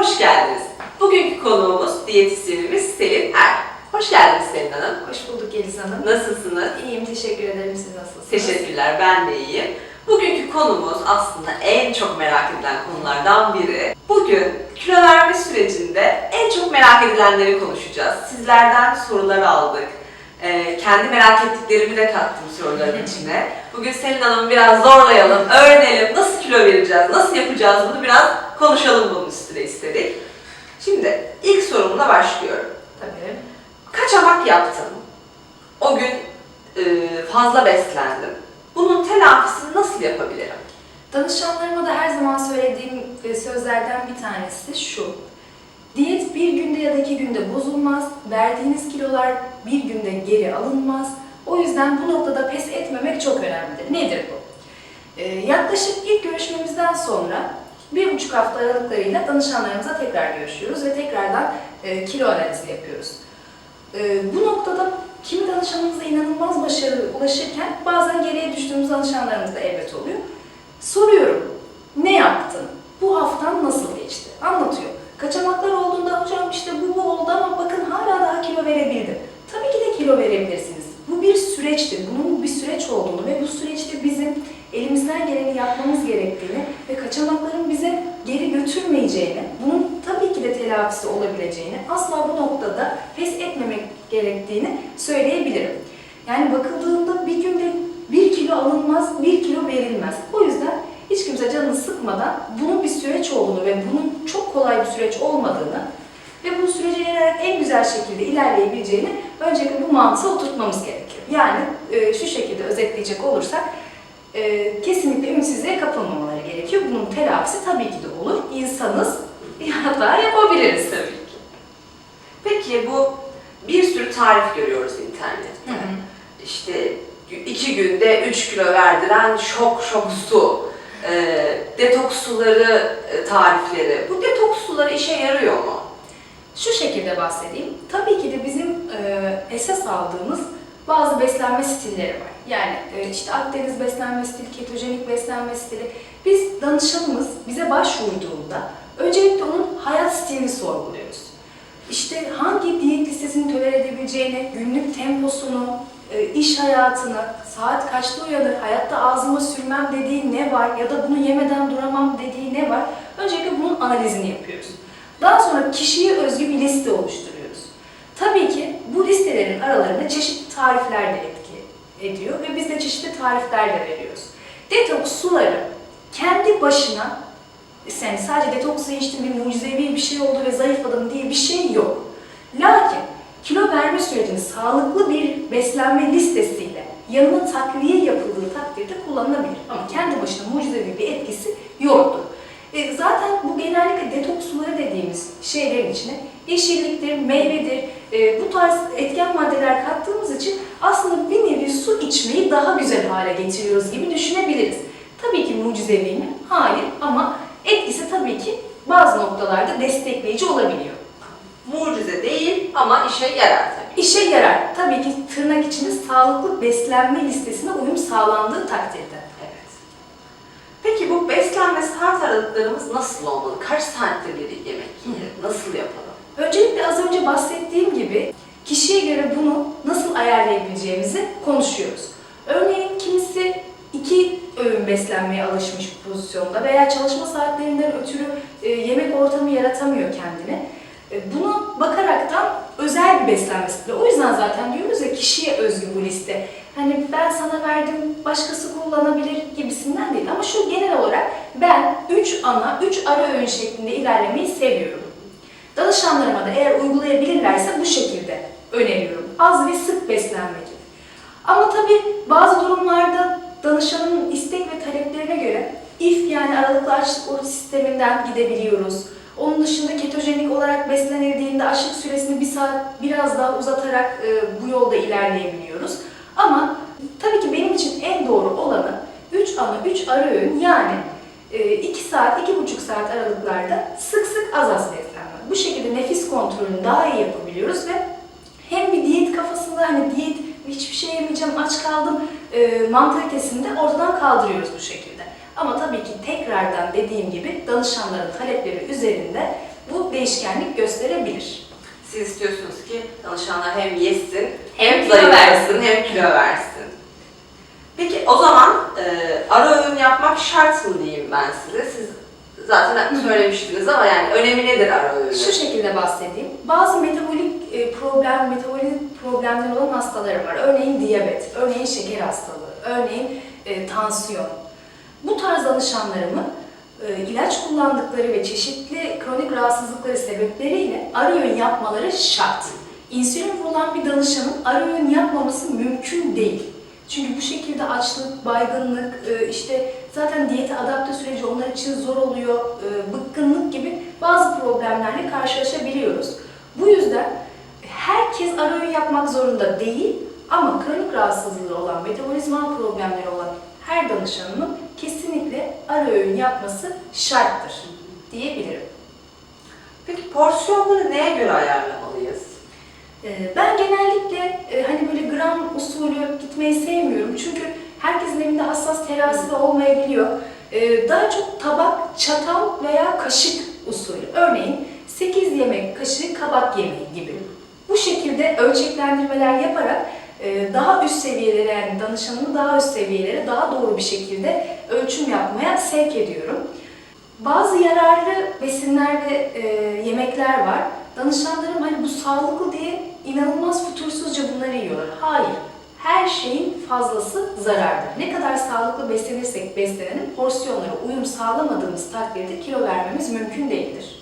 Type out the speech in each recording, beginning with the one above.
hoş geldiniz. Bugünkü konuğumuz diyetisyenimiz Selin Er. Hoş geldiniz Selin Hanım. Hoş bulduk Yeliz Hanım. Nasılsınız? İyiyim, teşekkür ederim. Siz nasılsınız? Teşekkürler, ben de iyiyim. Bugünkü konumuz aslında en çok merak edilen konulardan biri. Bugün kilo verme sürecinde en çok merak edilenleri konuşacağız. Sizlerden sorular aldık ee, kendi merak ettiklerimi de kattım soruların içine. Bugün Selin Hanım'ı biraz zorlayalım, öğrenelim. Nasıl kilo vereceğiz, nasıl yapacağız bunu biraz konuşalım bunun üstüne istedik. Şimdi ilk sorumla başlıyorum. Tabii. Kaçamak yaptım. O gün e, fazla beslendim. Bunun telafisini nasıl yapabilirim? Danışanlarıma da her zaman söylediğim e, sözlerden bir tanesi şu. Diyet bir günde ya da iki günde bozulmaz. Verdiğiniz kilolar bir günde geri alınmaz. O yüzden bu noktada pes etmemek çok önemlidir. Nedir bu? Ee, yaklaşık ilk görüşmemizden sonra bir buçuk hafta aralıklarıyla danışanlarımıza tekrar görüşüyoruz ve tekrardan e, kilo analizi yapıyoruz. Ee, bu noktada kimi danışanımıza inanılmaz başarı ulaşırken bazen geriye düştüğümüz danışanlarımız da elbet oluyor. Soruyorum, ne yaptın? Bu haftan nasıl geçti? Anlatıyor. Kaçamaklar olduğunda hocam işte bu bu oldu ama bakın hala daha kilo verebildim. Tabii ki de kilo verebilirsiniz. Bu bir süreçtir. Bunun bir süreç olduğunu ve bu süreçte bizim elimizden geleni yapmamız gerektiğini ve kaçamakların bize geri götürmeyeceğini, bunun tabii ki de telafisi olabileceğini, asla noktada pes etmemek gerektiğini söyleyebilirim. Yani bakıldığında bir günde bir kilo alınmaz, bir kilo verilmez. O yüzden hiç kimse canını sıkmadan bunun bir süreç olduğunu ve bunun çok kolay bir süreç olmadığını ve bu sürece yarayarak en güzel şekilde ilerleyebileceğini öncelikle bu mantığı oturtmamız gerekiyor. Yani e, şu şekilde özetleyecek olursak e, kesinlikle ümitsizliğe kapılmamaları gerekiyor. Bunun telafisi tabii ki de olur. İnsanız, hata yapabiliriz. Tabii. Peki bu bir sürü tarif görüyoruz internette. Hı hı. İşte iki günde 3 kilo verdiren şok şok su, e, detoks suları e, tarifleri. Bu detoks suları işe yarıyor mu? Şu şekilde bahsedeyim. Tabii ki de bizim e, esas aldığımız bazı beslenme stilleri var. Yani e, işte Akdeniz beslenme stili, ketojenik beslenme stili. Biz danışanımız bize başvurduğunda öncelikle onun hayat stilini sorguluyoruz. İşte hangi diyet listesini tolere edebileceğini, günlük temposunu, e, iş hayatını, saat kaçta uyanır, hayatta ağzıma sürmem dediği ne var ya da bunu yemeden duramam dediği ne var? Öncelikle bunun analizini yapıyoruz. Daha sonra kişiye özgü bir liste oluşturuyoruz. Tabii ki bu listelerin aralarında çeşitli tarifler de etki ediyor ve biz de çeşitli tarifler de veriyoruz. Detoks suları kendi başına yani sadece detoksu içtim bir mucizevi bir şey oldu ve zayıfladım diye bir şey yok. Lakin kilo verme sürecinde sağlıklı bir beslenme listesiyle yanına takviye yapıldığı takdirde kullanılabilir. Ama kendi başına mucizevi bir etkisi yoktur. E, zaten bu genellikle detoks suları dediğimiz şeylerin içine yeşilliktir, meyvedir, e, bu tarz etken maddeler kattığımız için aslında bir nevi su içmeyi daha güzel hale getiriyoruz gibi düşünebiliriz. Tabii ki mucizevi mi? Hayır ama etkisi tabii ki bazı noktalarda destekleyici olabiliyor. Mucize değil ama işe yarar tabii. İşe yarar. Tabii ki tırnak içinde sağlıklı beslenme listesine uyum sağlandığı takdirde. Evet. Peki bu beslenme saat aralıklarımız nasıl olmalı? Kaç saatte bir yemek yiyelim? Nasıl yapalım? Öncelikle az önce bahsettiğim gibi kişiye göre bunu nasıl ayarlayabileceğimizi konuşuyoruz. Örneğin öğün beslenmeye alışmış pozisyonda veya çalışma saatlerinden ötürü e, yemek ortamı yaratamıyor kendine. E, Buna bakaraktan özel bir beslenme stili. O yüzden zaten diyoruz ya kişiye özgü bu liste. Hani ben sana verdim, başkası kullanabilir gibisinden değil. Ama şu genel olarak ben 3 ana, 3 ara öğün şeklinde ilerlemeyi seviyorum. Danışanlarıma da eğer uygulayabilirlerse bu şekilde öneriyorum. Az ve sık beslenme gibi. Ama tabii bazı durumlarda danışanın istek ve taleplerine göre if yani aralıklı açlık oruç sisteminden gidebiliyoruz. Onun dışında ketojenik olarak beslenildiğinde açlık süresini bir saat biraz daha uzatarak e, bu yolda ilerleyebiliyoruz. Ama tabii ki benim için en doğru olanı 3 ana 3 ara öğün yani 2 saat, 2,5 saat aralıklarda sık sık az az beslenme. Bu şekilde nefis kontrolünü daha iyi yapabiliyoruz ve hem bir diyet kafasında hani diyet hiçbir şey yemeyeceğim aç kaldım e, mantalitesini de ortadan kaldırıyoruz bu şekilde. Ama tabii ki tekrardan dediğim gibi danışanların talepleri üzerinde bu değişkenlik gösterebilir. Siz istiyorsunuz ki danışanlar hem yesin Hem kilo zayıflasın hem kilo versin. Peki o zaman e, ara öğün yapmak şart mı diyeyim ben size? Siz zaten söylemiştiniz ama yani önemi nedir ara öğünün? Şu şekilde bahsedeyim. Bazı metabolik e, problem, metabolik problemler olan hastalarım var. Örneğin diyabet, örneğin şeker hastalığı, örneğin e, tansiyon. Bu tarz danışanlarımı e, ilaç kullandıkları ve çeşitli kronik rahatsızlıkları sebepleriyle ara öğün yapmaları şart. İnsülin vurulan bir danışanın ara öğün yapmaması mümkün değil. Çünkü bu şekilde açlık, baygınlık, e, işte zaten diyete adapte süreci onlar için zor oluyor, e, bıkkınlık gibi bazı problemlerle karşılaşabiliyoruz. Bu yüzden herkes ara öğün yapmak zorunda değil ama kronik rahatsızlığı olan, metabolizmal problemleri olan her danışanımın kesinlikle ara öğün yapması şarttır diyebilirim. Peki porsiyonları neye göre ayarlamalıyız? Ee, Ben genellikle e, hani böyle gram usulü gitmeyi sevmiyorum. Çünkü herkesin evinde hassas terası da olmayabiliyor. Ee, Daha çok tabak, çatal veya kaşık usulü. Örneğin 8 yemek kaşığı kabak yemeği gibi. Bu şekilde ölçeklendirmeler yaparak e, daha üst seviyelere yani danışanımı daha üst seviyelere daha doğru bir şekilde ölçüm yapmaya sevk ediyorum. Bazı yararlı besinler ve e, yemekler var. Danışanlarım hani bu sağlıklı diye inanılmaz fütursuzca bunları yiyorlar. Hayır. Her şeyin fazlası zarardır. Ne kadar sağlıklı beslenirsek beslenelim, porsiyonlara uyum sağlamadığımız takdirde kilo vermemiz mümkün değildir.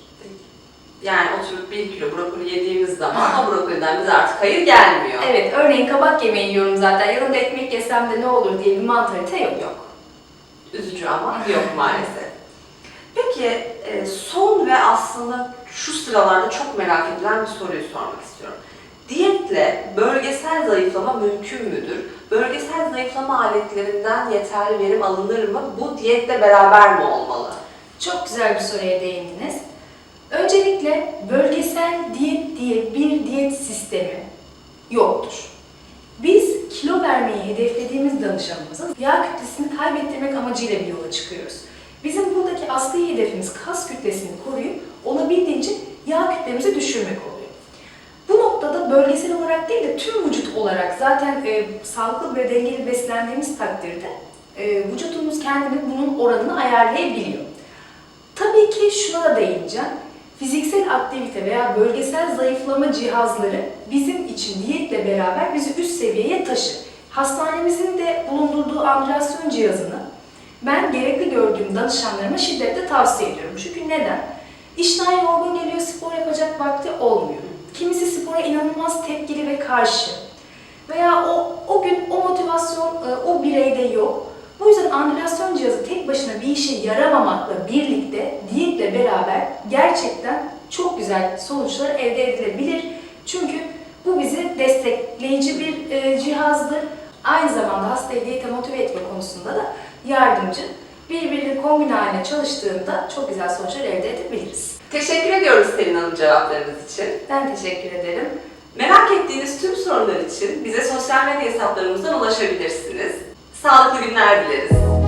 Yani oturup bir kilo brokoli yediğimiz zaman o brokoliden bize artık hayır gelmiyor. Evet, örneğin kabak yemeği yiyorum zaten. Yanında ekmek yesem de ne olur diye bir mantalite yok. Yok. Üzücü ama yok maalesef. Peki e, son ve aslında şu sıralarda çok merak edilen bir soruyu sormak istiyorum. Diyetle bölgesel zayıflama mümkün müdür? Bölgesel zayıflama aletlerinden yeterli verim alınır mı? Bu diyetle beraber mi olmalı? Çok güzel bir soruya değindiniz. Öncelikle bölgesel diyet diye bir diyet sistemi yoktur. Biz kilo vermeyi hedeflediğimiz danışanımızın yağ kütlesini kaybettirmek amacıyla bir yola çıkıyoruz. Bizim buradaki asli hedefimiz kas kütlesini koruyup olabildiğince yağ kütlemizi düşürmek oluyor. Bölgesel olarak değil de tüm vücut olarak zaten e, sağlıklı ve dengeli beslendiğimiz takdirde e, vücudumuz kendini bunun oranını ayarlayabiliyor. Tabii ki şuna da değineceğim. Fiziksel aktivite veya bölgesel zayıflama cihazları bizim için diyetle beraber bizi üst seviyeye taşır. Hastanemizin de bulundurduğu ambülasyon cihazını ben gerekli gördüğüm danışanlarıma şiddetle tavsiye ediyorum. Çünkü neden? İşten yorgun geliyor, Kimisi spora inanılmaz tepkili ve karşı. Veya o, o gün o motivasyon e, o bireyde yok. Bu yüzden ambülasyon cihazı tek başına bir işe yaramamakla birlikte diyetle beraber gerçekten çok güzel sonuçlar elde edilebilir. Çünkü bu bizi destekleyici bir e, cihazdır. Aynı zamanda hastayı diyete motive etme konusunda da yardımcı. Birbirleri kombine haline çalıştığında çok güzel sonuçlar elde edebiliriz. Teşekkür ediyoruz Selin Hanım cevaplarınız için. Ben teşekkür ederim. Merak ettiğiniz tüm sorular için bize sosyal medya hesaplarımızdan ulaşabilirsiniz. Sağlıklı günler dileriz.